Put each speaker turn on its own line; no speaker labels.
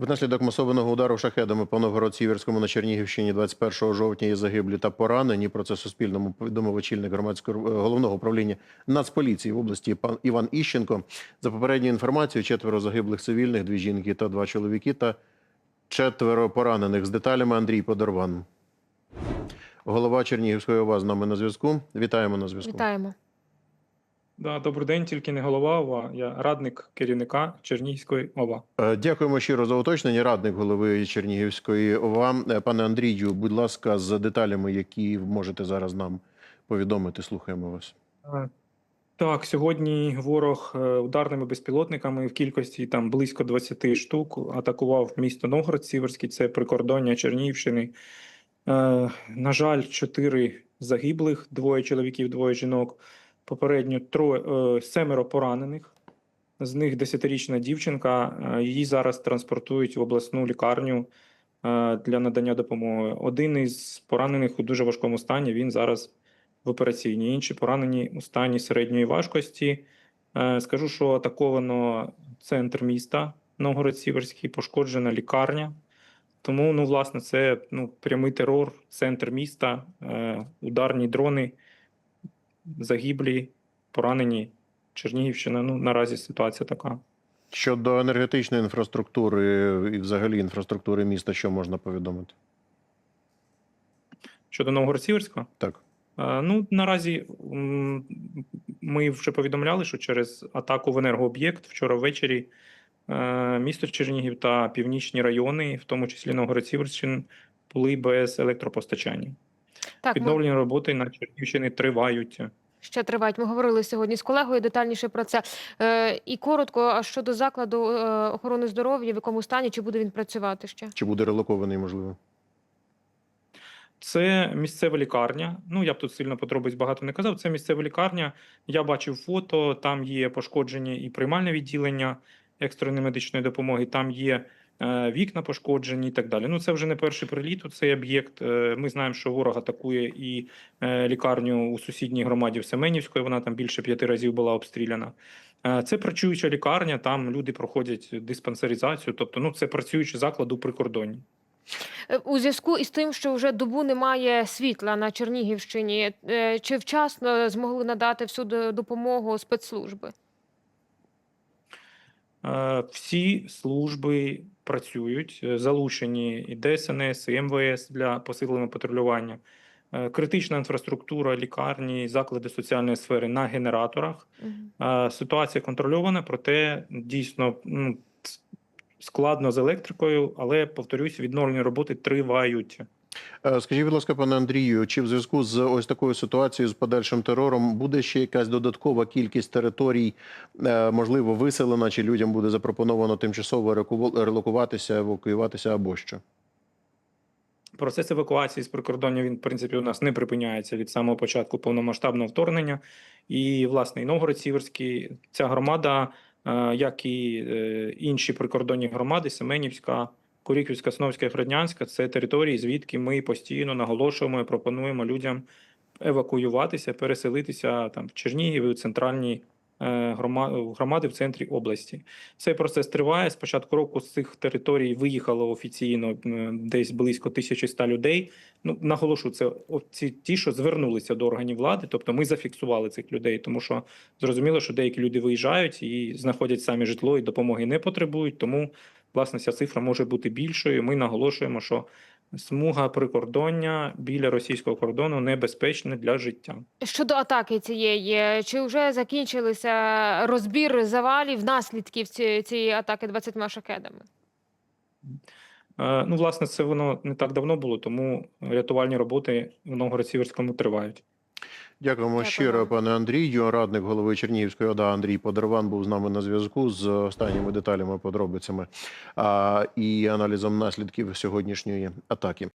Внаслідок масованого удару шахедами по Новгород-Сіверському на Чернігівщині 21 жовтня є загиблі та поранені. Про це Суспільному повідомив очільник громадського е, головного управління Нацполіції в області пан Іван Іщенко. За попередньою інформацією, четверо загиблих цивільних, дві жінки та два чоловіки, та четверо поранених. З деталями Андрій Подорван. Голова Чернігівської ОВА з нами на зв'язку. Вітаємо на зв'язку.
Вітаємо.
Да, добрий день, тільки не голова ОВА, я радник керівника Чернігівської ОВА.
Е, Дякуємо щиро за уточнення. Радник голови Чернігівської ОВА. Е, Пане Андрію, будь ласка, з деталями, які можете зараз нам повідомити. Слухаємо вас.
Е, Так, сьогодні ворог ударними безпілотниками в кількості там близько 20 штук атакував місто Новгород Сіверський, це прикордоння Чернігівщини. На жаль, чотири загиблих, двоє чоловіків, двоє жінок. Попередньо троє, е, семеро поранених. З них десятирічна дівчинка. е, Її зараз транспортують в обласну лікарню е, для надання допомоги. Один із поранених у дуже важкому стані. Він зараз в операційній. Інші поранені у стані середньої важкості. Скажу, що атаковано центр міста Новгород-Сіверський, пошкоджена лікарня. Тому, ну, власне, це ну, прямий терор, центр міста, ударні дрони, загиблі, поранені. Чернігівщина. Ну, наразі ситуація така.
Щодо енергетичної інфраструктури і взагалі інфраструктури міста, що можна повідомити?
Щодо Новгород-Сіверського,
Так.
Е, Ну, наразі ми вже повідомляли, що через атаку в енергооб'єкт вчора ввечері е, місто Чернігів та північні райони, в тому числі Новгород-Сіверщин, були без електропостачання.
Так, ми
Відновлені роботи на Чернігівщині тривають.
ще тривають. Ми говорили сьогодні з колегою детальніше про це. Е, і коротко, а щодо закладу е, охорони здоров'я, в якому стані, чи буде він працювати ще?
Чи буде релокований, можливо?
Це місцева лікарня. Ну я б тут сильно подробиць багато не казав. Це місцева лікарня. Я бачив фото. Там є пошкоджені і приймальне відділення екстреної медичної допомоги. Там є вікна пошкоджені і так далі. Ну це вже не перший приліт. у Цей об'єкт. Е, ми знаємо, що ворог атакує і е, лікарню у сусідній громаді в Семенівської. Вона там більше п'яти разів була обстріляна. Е, Це працююча лікарня. Там люди проходять диспансеризацію. Тобто, ну це працюючий заклад у прикордонні.
Е, У зв'язку із тим, що вже добу немає світла на Чернігівщині, е, чи вчасно змогли надати всю допомогу спецслужби?
Е, Всі служби працюють, е, залучені і ДСНС, і МВС для посиленого патрулювання. Е, Критична інфраструктура, лікарні, заклади соціальної сфери на генераторах. Е, Ситуація контрольована, проте дійсно ну, складно з електрикою, але повторюсь, відновлені роботи тривають.
Е, Скажіть, будь ласка, пане Андрію, чи в зв'язку з ось такою ситуацією з подальшим терором буде ще якась додаткова кількість територій, е, можливо, виселена, чи людям буде запропоновано тимчасово релокуватися, евакуюватися або що?
Процес евакуації з прикордоння він, в принципі, у нас не припиняється від самого початку повномасштабного вторгнення. І, власне, і Новгород-Сіверський, ця громада, е, як і інші прикордонні громади, Семенівська, Куріківська, Сновська і Фреднянська, це території, звідки ми постійно наголошуємо і пропонуємо людям евакуюватися, переселитися там в Чернігів у центральні е, громади в центрі області. Цей процес триває. З початку року з цих територій виїхало офіційно десь близько 1100 людей. Ну наголошу, це ці ті, що звернулися до органів влади. Тобто ми зафіксували цих людей, тому що зрозуміло, що деякі люди виїжджають і знаходять самі житло і допомоги не потребують. Тому власне ця цифра може бути більшою. Ми наголошуємо, що смуга прикордоння біля російського кордону небезпечна для життя.
Щодо атаки цієї, чи вже закінчилися розбір завалів, наслідків цієї атаки 20 шахедами?
Е, Ну, власне, це воно не так давно було, тому рятувальні роботи в Новгород-Сіверському тривають.
Дякуємо
Дякую
щиро, пане Андрію. Радник голови Чернігівської ОДА Андрій Подерван був з нами на зв'язку з останніми деталями, подробицями а, і аналізом наслідків сьогоднішньої атаки.